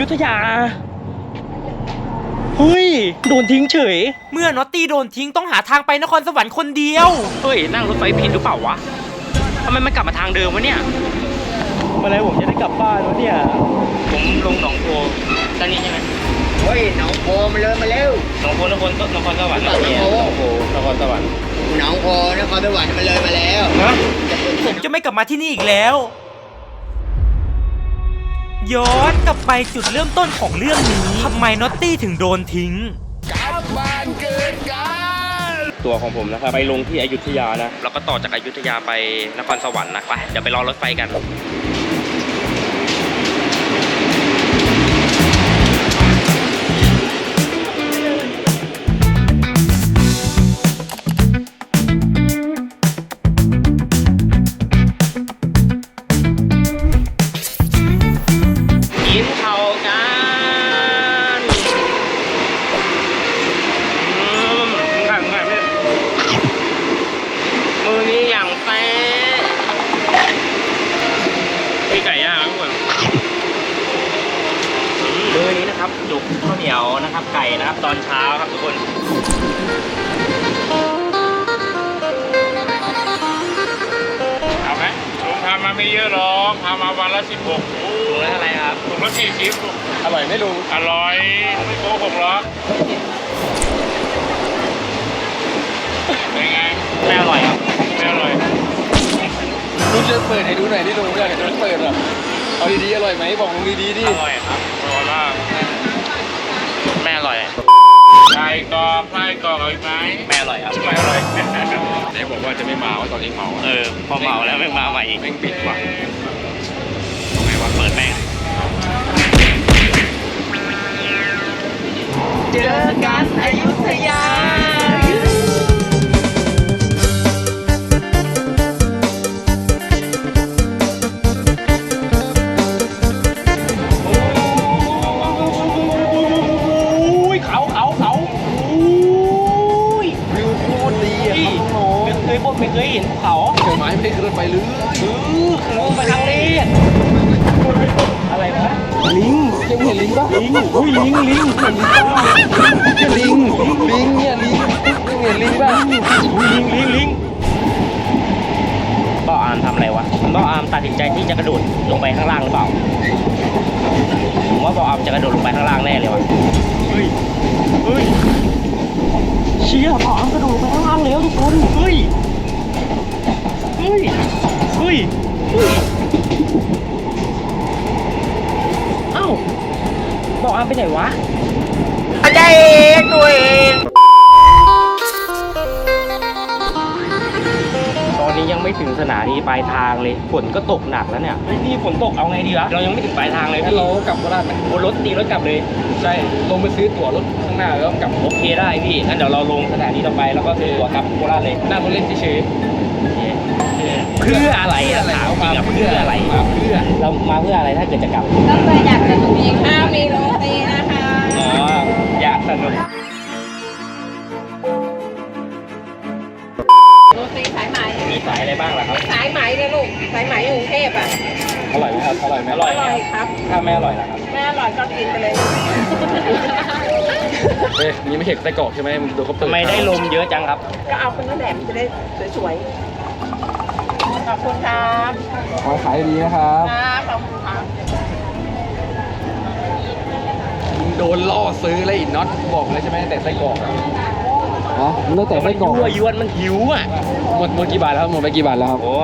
ยู่อยุธยา เฮ้ย โดนทิ้งเฉย เมื่อน็อตตี้โดนทิ้งต้องหาทางไปนครสวรรค์คนเดียว เฮ้ย นั่งรถไฟผิดหรือเปล่าวะทำไมมันกลับมาทางเดิมวะเนี่ย เมื่อไรผมจะได้กลับบ้านวะเนี่ย ผมลงหนองโพตอนนี้ใช่ไหมเฮ้ยหนองโพมาเลยมาเร็วหนองโพนครนครสวรรค์หนองโพเนี่ยหนองโพนครสวรรค์หนองโพนครสวรรค์มาเลยมาแล้วฮะผมจะไม่กลับมาที่นี่อีกแล้ว ย้อนกลับไปจุดเริ่มต้นของเรื่องนี้ทำไมน็อตตี้ถึงโดนทิ้งตัวของผมนะครับ ไปลงที่อยุธยานะ แล้วก็ต่อจากอยุธยาไปนครสวรรค์นะไปเดี๋ยวไปรอรถไฟกันกิน ร่อยไหม่ลุงอร่อยไม่โกหกหรอกเป็นไงไม่อร่อยครับไม่อร่อยลุงจะเปิดให้ดูหน่อยที่ลุงอยากเห็นลุงเปิดอะเอาดีๆอร่อยไหมบอกลุงดีๆดิอร่อยครับอร่อยมากไม่อร่อยไก่กรอบไส้กรอบเอาอีกไหมไม่อร่อยครับไม่อร่อยไหนบอกว่าจะไม่มาว่าตอนนี้เมาเออพอเมาแล้วแม่งมาใหม่อีกแม่งปิดว่ะ เจอกันอยุธยา จะกระโดดลงไปข้างล่างแน่เลยวะเฮ้ยเฮ้ยเชี่ยบ่ออาร์มกระโดดลงไปข้างล่างแล้วทุกคนเฮ้ยเฮ้ยเฮ้ยเฮ้ยเอ้าบ่ออาร์มไปไหนวะได้ตัวเองตอนนี้ยัง ไม่ถึงสถานีปลายทางเลยฝนก็ตกหนักแล้วเนี่ยเฮ้ยนี่ฝนตกเอาไงดีวะเรายังไม่ถึงปลายทางเลยงั้นพี่เรากลับโคราชไหมบนรถตีรถกลับเลย ใช่ลงไปซื้อตั๋วรถข้างหน้าแล้วกลับโอเคได้พี่งั้นเดี๋ยวเราลงสถานีต่อไปแล้วก็ซื้อตั๋วกลับโคราชเลยหน้าคนเล่นเฉยเพื่ออะไรอะถามจริงอะเพื่ออะไรมาเพื่อเรามาเพื่ออะไรถ้าเกิดจะกลับก็เคยอยากจะมีข้าวมีโรตีนะคะอ๋ออยากสนุก สายอะไรบ้างล่ะครับ สายไหมเลยลูก สายไหมอยู่กรุงเทพอะ อร่อยไหมครับ อร่อยไหมอร่อยอไหมร่อยครับครับ ถ้าไม่อร่อยล่ะครับ แม่อร่อยก็กินไปเลยลูกเอ๊ะนี่ไม่เห็นไส้กรอกใช่ไหมมึงดูเขาเปิดทำไมได้ลมเยอะจังครับ ก็เอาเป็นแหนมจะได้สวยๆ ขอบคุณครับขอขายดีนะครับ ครับขอบคุณครับมึงโดนล่อซื้อเลยอีน็อตบอกเลยใช่ไหมแต่ไส้กรอกอะ ฮะมึงตั้งแต่ไส้กรอกยั่วยวนมันหิวอะ หมดหมดกี่บาทแล้วหมดไปกี่บาทแล้วครับ โอ้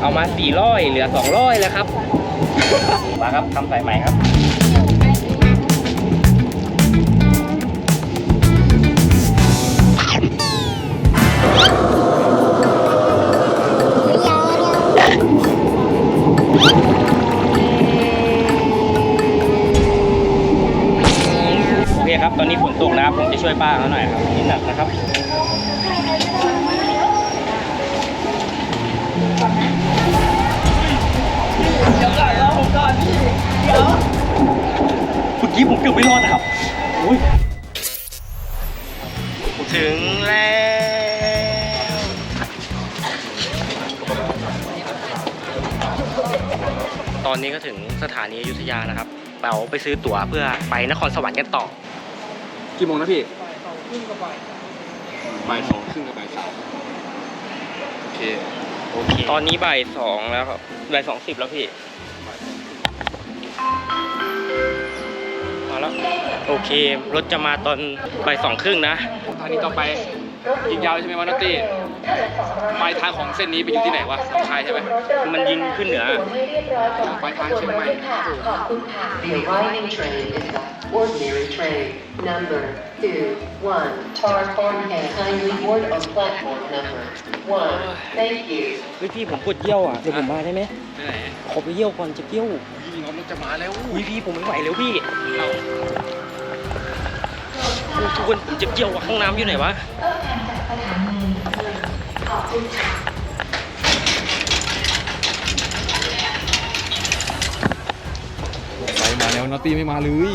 เอามาสี่ร้อยเหลือสองร้อยแล้วครับ มาครับทำสายใหม่ครับ จบตอนนี้ฝนตกนะครับผมจะช่วยป้าเขาหน่อยครับนิดหนักนะครับเมื่อกี้ผมเกือบไม่รอดนะครับอุ๊ยถึงแล้วตอนนี้ก็ถึงสถานีอยุธยานะครับ เราไปซื้อตั๋วเพื่อไปนครสวรรค์กันต่อ กี่โมงนะพี่บ่ายสองครึ่งกับบ่ายสามโอเคโอเคตอนนี้บ่ายสองแล้วครับบ่ายสองสิบแล้วพี่มาแล้วโอเครถจะมาตอนบ่ายสองครึ่งนะทางนี้ต่อไปยิงยาวใช่ไหมวะนัตตี้ปลายทางของเส้นนี้ไปอยู่ที่ไหนวะหนองคายใช่ไหมมันยิงขึ้นเหนือปลายทางเชียงใหม่ The arriving train is the ordinary train, number two, one, platform and kindly board on platform number one. Thank you. เฮ้ยพี่ผมปวดเยี่ยวอะเดี๋ยวผมมาได้ไหมไปไหนขอไปเยี่ยวก่อนจะเยี่ยวพี่น้องมันจะมาแล้วอุ้ยพี่ผมไม่ไหวแล้วพี่ทุกคนผมจะเยี่ยวอะห้องน้ำอยู่ไหนวะไปมาแล้วนัตตี้ไม่มาเลย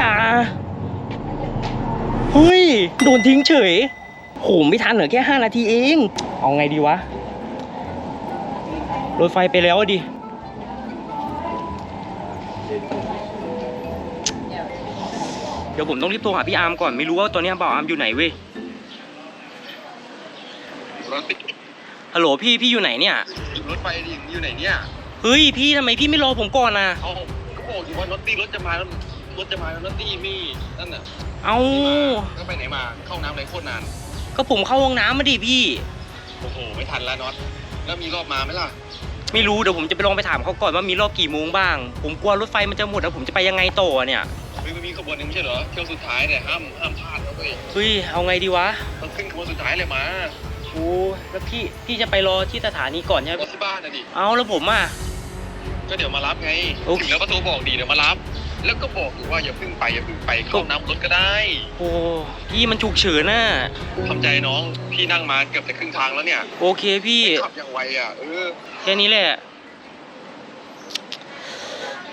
ยู่อยุธยาเฮ้ย โดนทิ้งเฉยโหไม่ทันเหลือแค่ 5 นาทีเอง เอาไงดีวะ รถไฟไปแล้วอะดิ เดี๋ยวผมต้องรีบโทรหาพี่อาร์มก่อน ไม่รู้ว่าตอนเนี้ยบ่าวอาร์มอยู่ไหนเว้ยฮัลโหลพี่พี่อยู่ไหนเนี่ย รถไฟดิอยู่ไหนเนี่ย เฮ้ยพี่ทำไมพี่ไม่รอผมก่อนนะเอาก็บอกอยู่ว่ารถตี้รถจะมาแล้ว รถจะมาแล้วรถตี้มีนั่นน่ะเอาก็ไปไหนมาเข้าน้ำอะไรโคตรนาน ก็ผมเข้าห้องน้ำมาดิพี่ โอ้โห ไม่ทันแล้วน็อต แล้วมีรอบมาไหมล่ะ ไม่รู้เดี๋ยวผมจะไปลองไปถามเขาก่อนว่ามีรอบกี่โมงบ้าง ผมกลัวรถไฟมันจะหมดแล้วผมจะไปยังไงต่อเนี่ยเฮ้ยมันมีขบวนหนึงไม่ใช่เหรอ เที่ยวสุดท้ายเนี่ยห้ามห้ามพลาดนะเว้ยเฮ้ยเอาไงดีวะต้องขึ้นขบวนสุดท้ายเลยมาโอ้แล้วพี่พี่จะไปรอที่สถานีก่อนใช่ไหรมถที่บ้านนะดิ เอาแล้วผมอะ ก็เดี๋ยวมารับไงโอเค ถึงแล้วก็โทรบอกดีเดี๋ยวมารับ แล้วก็บอกอยู่ว่าอย่าเพิ่งไปอย่าเพิ่งไปเข้าน้ำรถก็ได้ โอ้พี่มันฉุกเฉินน่ะทำใจน้องพี่นั่งมาเกือบจะครึ่งทางแล้วเนี่ยโอเคพี่ขับอย่างไวอะเออแค่นี้แหละ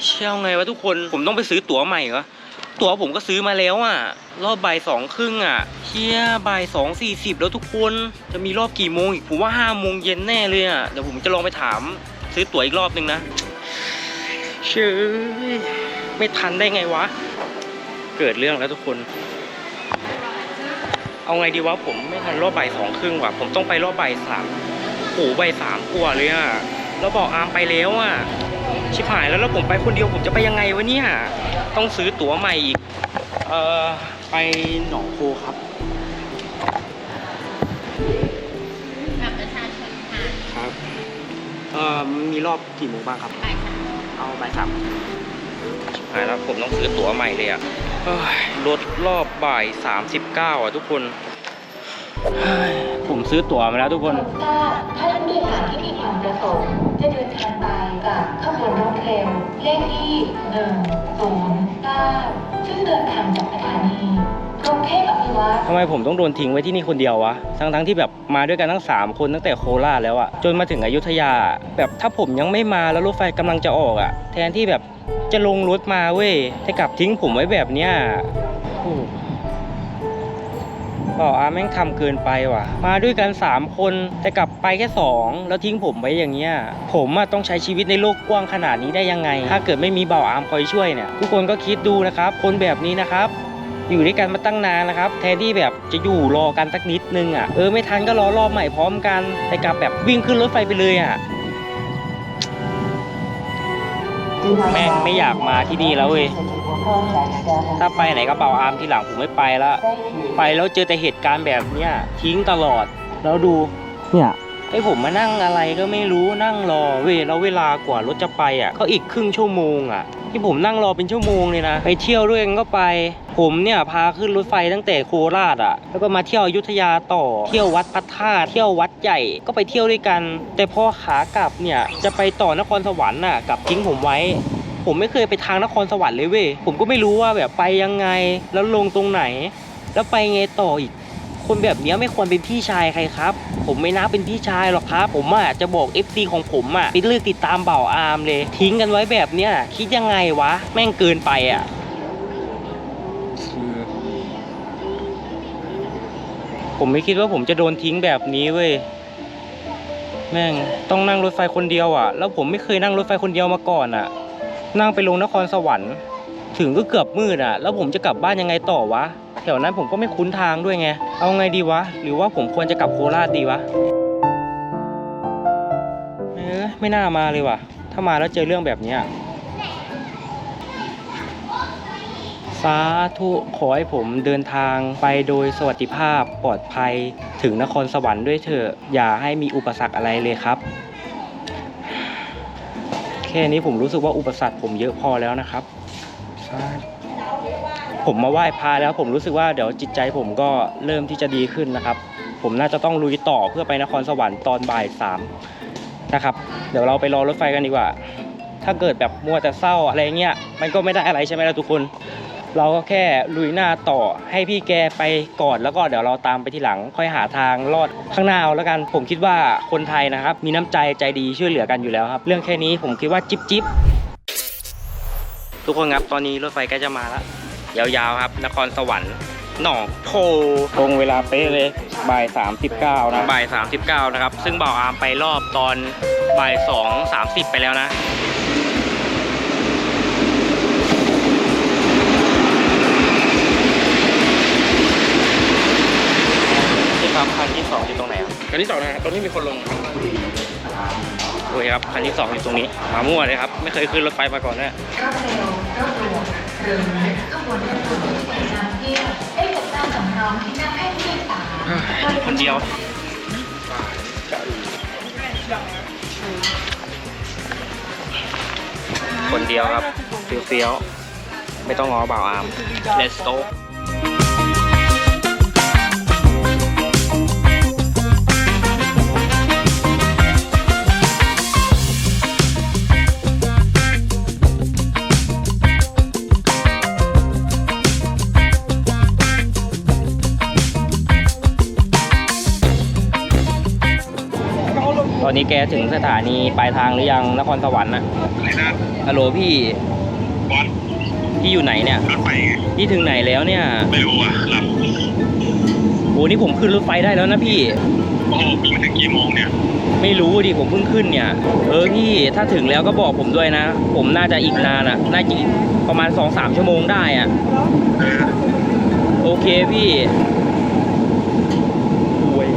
เชี่ยวไงวะทุกคนผมต้องไปซื้อตั๋วใหม่เหรอตั๋วผมก็ซื้อมาแล้วอะ รอบบ่ายสองครึ่งอะเชี่ยบ่ายสองสี่สิบแล้วทุกคนจะมีรอบกี่โมงอีกผมว่าห้าโมงเย็นแน่เลยอะเดี๋ยวผมจะลองไปถาม ซื้อตั๋วอีกรอบนึงนะเชื่อ ไม่ทันได้ไงวะ เกิดเรื่องแล้วทุกคน เอาไงดีวะผมไม่ทันรอบบ่ายสองครึ่งว่ะ ผมต้องไปรอบบ่ายสามโอ้โหใบสามกว่าเลยอะแล้วบอกอาร์มไปแล้วอะชิบหายแล้วแล้วผมไปคนเดียวผมจะไปยังไงวะเนี่ย ต้องซื้อตั๋วใหม่อีก เอ่อ ไปหนองโพครับกับประชาชนค่ะ ครับ เอ่อ มีรอบกี่โมงบ้างครับ บ่ายสามเอาบ่ายสามชิบหายแล้วผมต้องซื้อตั๋วใหม่เลยอะรถรอบบ่ายสามสิบเก้าอะทุกคน ผมซื้อตั๋วมาแล้วทุกคนทราบท่านผู้โดยสารที่มีความประสงค์จะเดินทางไปกับขบวนรถเร็วเลขที่109ซึ่งเดินทางจากสถานี กรุงเทพอภิวัตรทำไมผมต้องโดนทิ้งไว้ที่นี่คนเดียววะ ทั้งทั้งๆที่แบบมาด้วยกันทั้ง 3 คนตั้งแต่โคราชแล้วอะจนมาถึงอยุธยา แบบถ้าผมยังไม่มาแล้วรถไฟกำลังจะออกอะแทนที่แบบจะลงรถมาเว้ยแต่กลับทิ้งผมไว้แบบเนี้ยบอกอาแม่งทำเกินไปว่ะ มาด้วยกัน 3 คนแต่กลับไปแค่ 2 แล้วทิ้งผมไว้อย่างเงี้ย ผมอะต้องใช้ชีวิตในโลกกว้างขนาดนี้ได้ยังไง ถ้าเกิดไม่มีเบาอามคอยช่วยเนี่ย ทุกคนก็คิดดูนะครับ คนแบบนี้นะครับ อยู่ด้วยกันมาตั้งนานนะครับ แทนที่แบบจะอยู่รอกันสักนิดนึงอะ เออไม่ทันก็รอรอบใหม่พร้อมกัน แต่กลับแบบวิ่งขึ้นรถไฟไปเลยอะ แม่งไม่อยากมาที่นี่แล้วเว้ย ถ้าไปไหนก็เป่าอาร์มทีหลังผมไม่ไปละ ไปแล้วเจอแต่เหตุการณ์แบบเนี้ยทิ้งตลอด แล้วดู เนี่ยให้ผมมานั่งอะไรก็ไม่รู้นั่งรอเวยแล้วเวลากว่ารถจะไปอะก็อีกครึ่งชั่วโมงอะ ที่ผมนั่งรอเป็นชั่วโมงเลยนะ ไปเที่ยวด้วยกันก็ไป ผมเนี่ยพาขึ้นรถไฟตั้งแต่โคราชอะ แล้วก็มาเที่ยวอยุธยาต่อ เที่ยววัดพระธาตุเที่ยววัดใหญ่ก็ไปเที่ยวด้วยกัน แต่พอขากลับเนี่ยจะไปต่อนครสวรรค์น่ะกลับทิ้งผมไว้ผมไม่เคยไปทางนครสวรรค์เลยเว้ย ผมก็ไม่รู้ว่าแบบไปยังไง แล้วลงตรงไหน แล้วไปไงต่ออีก คนแบบเนี้ยไม่ควรเป็นพี่ชายใครครับ ผมไม่นับเป็นพี่ชายหรอกครับ ผมอะจะบอก FC ของผมอะไปเลือกติดตามเบ่าอาร์มเลย ทิ้งกันไว้แบบเนี้ยคิดยังไงวะ แม่งเกินไปอะผมไม่คิดว่าผมจะโดนทิ้งแบบนี้เว้ยแม่งต้องนั่งรถไฟคนเดียวอะ แล้วผมไม่เคยนั่งรถไฟคนเดียวมาก่อนอะ นั่งไปลงนครสวรรค์ ถึงก็เกือบมืดอะ แล้วผมจะกลับบ้านยังไงต่อวะ แถวนั้นผมก็ไม่คุ้นทางด้วยไง เอาไงดีวะ หรือว่าผมควรจะกลับโคราชดีวะ เออไม่น่ามาเลยว่ะ ถ้ามาแล้วเจอเรื่องแบบเนี้ยสาธุขอให้ผมเดินทางไปโดยสวัสดิภาพปลอดภัยถึงนครสวรรค์ด้วยเถอะ อย่าให้มีอุปสรรคอะไรเลยครับ แค่นี้ผมรู้สึกว่าอุปสรรคผมเยอะพอแล้วนะครับสาธุ ผมมาไหว้พระแล้วผมรู้สึกว่าเดี๋ยวจิตใจผมก็เริ่มที่จะดีขึ้นนะครับ ผมน่าจะต้องลุยต่อเพื่อไปนครสวรรค์ตอนบ่ายสามนะครับ เดี๋ยวเราไปรอรถไฟกันดีกว่า ถ้าเกิดแบบมัวแต่เศร้าอะไรเงี้ยมันก็ไม่ได้อะไรใช่ไหมล่ะทุกคน เราก็แค่ลุยหน้าต่อให้พี่แกไปก่อนแล้วก็เดี๋ยวเราตามไปทีหลัง ค่อยหาทางรอดข้างหน้าเอาแล้วกัน ผมคิดว่าคนไทยนะครับ มีน้ำใจใจดีช่วยเหลือกันอยู่แล้วครับ เรื่องแค่นี้ผมคิดว่าจิ๊บจิ๊บทุกคนครับตอนนี้รถไฟใกล้จะมาแล้ว ยาวๆครับ นครสวรรค์หนองโพตรงเวลาเป๊ะเลยบ่าย 39 นะบ่าย 39 นะครับ ซึ่งบ่าวอาร์มไปรอบตอนบ่าย 2 30 ไปแล้วนะที่ครับคันที่สองอยู่ตรงไหนครับคันที่สองนะตรงนี้มีคนลงโอเคครับคันที่สองอยู่ตรงนี้มามั่วเลยครับ ไม่เคยขึ้นรถไฟมาก่อนนะ หรือขบวนรถด่วนที่นำเที่ยวได้จัดตั้งสำรองที่นั่งให้ผู้โดยสารคนเดียวคนเดียวครับเฟี้ยวๆไม่ต้องง้อบ่าวอาร์ม let's go อนนี้แกถึงสถานีปลายทางหรือยังนครสวรรค์นะไหนนะฮัลโหลพี่บอสพี่อยู่ไหนเนี่ย รถไฟไงพี่ถึงไหนแล้วเนี่ย ไม่รู้อะหลับโอ้นี่ผมขึ้นรถไฟได้แล้วนะพี่ โอ้โหพี่มาถึงกี่โมงเนี่ย ไม่รู้ดิผมเพิ่งขึ้นเนี่ย เออพี่ถ้าถึงแล้วก็บอกผมด้วยนะ ผมน่าจะอีกนานอะ น่าจะอีกประมาณ2อสามชั่วโมงได้อะ เออ โอเคพี่อวย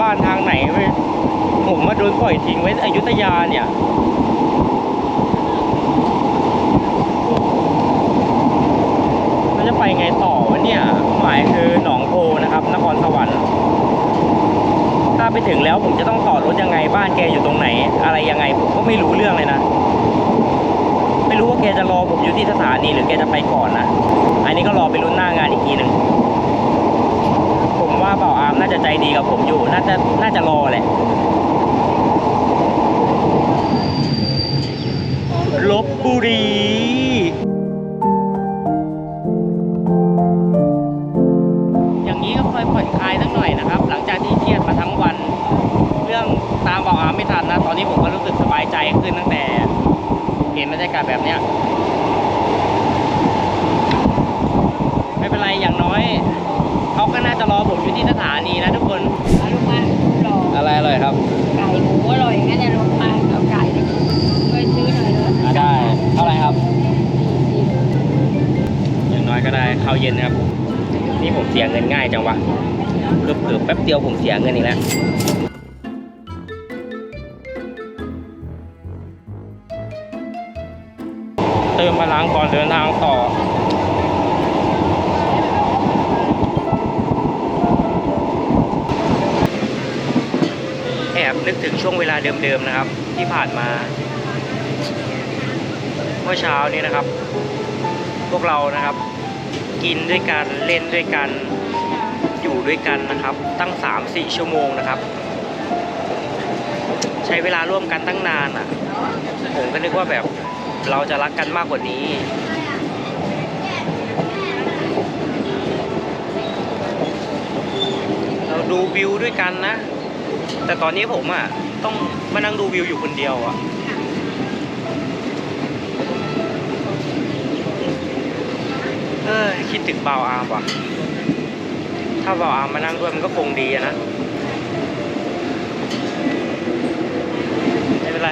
บ้านทางไหนเว้ยผมมาโดนปล่อยทิ้งไว้อยุธยาเนี่ยแล้วจะไปไงต่อวะเนี่ยหมายคือหนองโพนะครับ นครสวรรค์ ถ้าไปถึงแล้วผมจะต้องต่อรถยังไงบ้านแกอยู่ตรงไหน อะไรยังไงผมก็ไม่รู้เรื่องเลยนะไม่รู้ว่าแกจะรอผมอยู่ที่สถานีหรือแกจะไปก่อนนะ อันนี้ก็รอไปรุ่นหน้างานอีกทีหนึ่ง ผมว่าเป่าอาร์มน่า จะใจดีกับผมอยู่ น่าจะน่าจะรอแหละ ลบบุรีอย่างนี้ก็ค่อยผ่อนคลายสักหน่อยนะครับ หลังจากที่เครียดมาทั้งวัน เรื่องตามเป่าอาไม่ทันนะ ตอนนี้ผมก็รู้สึกสบายใจขึ้นตั้งแต่ เห็นบรรยากาศแบบเนี้ย ไม่เป็นไรอย่างน้อย เขาก็น่าจะรอผมอยู่ที่สถานีนะทุกคน เอาลูกมาหล่อ อะไรอร่อยครับ ไก่หมูอร่อยงั้นเนี่ยลงมาเอาไก่เลยช่วยซื้อหน่อยเลย อะได้ เอา เย็นนะครับ นี่ผมเสียเงินง่ายจังวะเกือบๆแป๊บเดียวผมเสียเงินอีกแล้วเติมพลังก่อนเดินทางต่อแอบนึกถึงช่วงเวลาเดิมๆนะครับ ที่ผ่านมา เมื่อเช้านี้นะครับ พวกเรานะครับ กินด้วยกันเล่นด้วยกัน อยู่ด้วยกันนะครับ ตั้ง 3-4 ชั่วโมงนะครับ ใช้เวลาร่วมกันตั้งนานอะ ผมก็นึกว่าแบบเราจะรักกันมากกว่านี้เราดูวิวด้วยกันนะ แต่ตอนนี้ผมอะต้องมานั่งดูวิวอยู่คนเดียวอะออ คิดถึงเบาอาร์มว่ะ ถ้าเบาอาร์มมานั่งด้วยมันก็คงดีอะนะ ไม่เป็นไร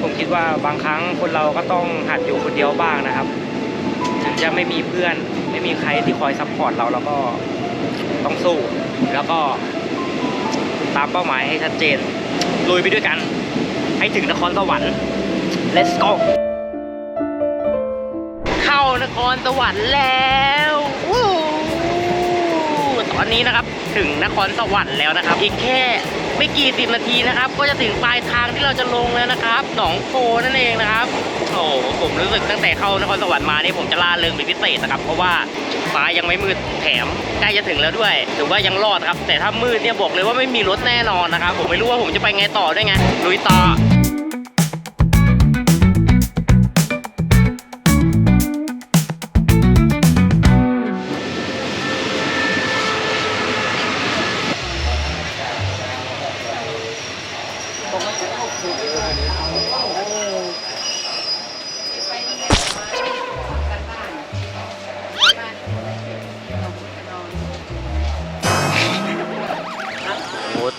ผมคิดว่าบางครั้งคนเราก็ต้องหัดอยู่คนเดียวบ้างนะครับ ถึงจะไม่มีเพื่อน ไม่มีใครที่คอยซัพพอร์ตเราแล้วก็ต้องสู้ แล้วก็ตามเป้าหมายให้ชัดเจน ลุยไปด้วยกัน ให้ถึงนครสวรรค์ let's go นครสวรรค์แล้วตอนนี้นะครับถึงนครสวรรค์แล้วนะครับ อีกแค่ไม่กี่สิบนาทีนะครับ ก็จะถึงปลายทางที่เราจะลงแล้วนะครับ หนองโพนั่นเองนะครับ โอ้โหผมรู้สึกตั้งแต่เข้านครสวรรค์มานี่ผมจะล่าเริงเป็นพิเศษนะครับ เพราะว่าฟ้ายังไม่มืดแถมใกล้จะถึงแล้วด้วยถือว่ายังรอดครับ แต่ถ้ามืดเนี่ยบอกเลยว่าไม่มีรถแน่นอนนะครับ ผมไม่รู้ว่าผมจะไปไงต่อด้วยไงลุยต่อ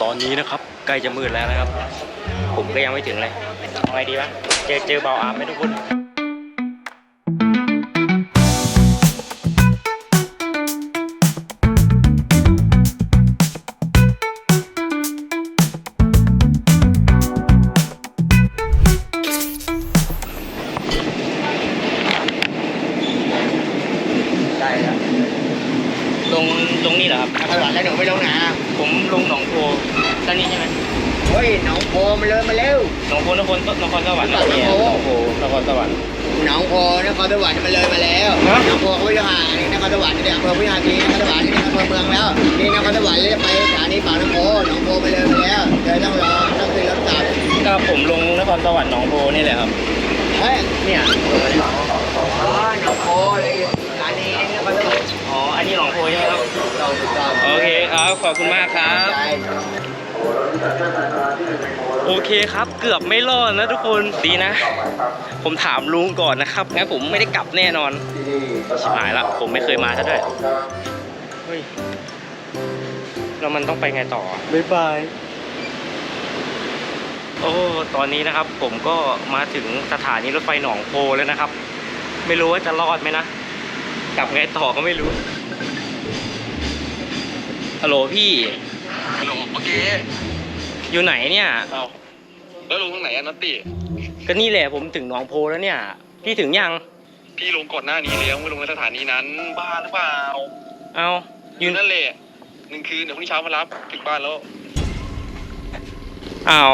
ตอนนี้นะครับ ใกล้จะมืดแล้วนะครับ ผมก็ยังไม่ถึงเลยเอาไงดีวะเจอเจอเบาอาร์มไหมทุกคน หนองโพเนี่ยหนองโพนครสวรรค์หนองโพนครสวรรค์มันเลยมาแล้วฮะหนองโพเขาวิหารนี่นครสวรรค์นี่อำเภอวิหารทีนครสวรรค์นี่อำเภอเมืองแล้วนี่นครสวรรค์เลยจะไปสถานีปากน้ำโพหนองโพไปเลยมาแล้วเดี๋ยวต้องรอต้องขึ้นรถกลับก็ผมลงนครสวรรค์หนองโพนี่แหละครับเฮ้ยเนี่ยอ๋อหนองโพเลยสถานีนครสวรรค์อ๋ออันนี้หนองโพใช่ไหมครับเราถูกต้องโอเคครับขอบคุณมากครับใจ โอเคครับ เกือบไม่รอดนะทุกคนดีนะ ผมถามลุงก่อนนะครับ งั้นผมไม่ได้กลับแน่นอนชิบหายละผมไม่เคยมาซะด้วยเฮ้ยแล้วมันต้องไปไงต่อบ๊ายบายโอ้ตอนนี้นะครับผมก็มาถึงสถานีรถไฟหนองโพแล้วนะครับ ไม่รู้ว่าจะรอดไหมนะกลับไงต่อก็ไม่รู้ฮัลโหลพี่ฮัลโหลโอ เคอยู่ไหนเนี่ย เอาแล้วลงตรงไหนอะนัตตี้ก็นี่แหละผมถึงหนองโพแล้วเนี่ย พี่ถึงยัง พี่ลงก่อนหน้านี้แล้วไม่ลงในสถานีนั้นบ้าหรือเปล่าเอาออยู่ยู่นั่นแหละหนึ่งคืนเดี๋ยวพรุ่งนี้เช้ามารับถึงบ้านแล้วอ้าว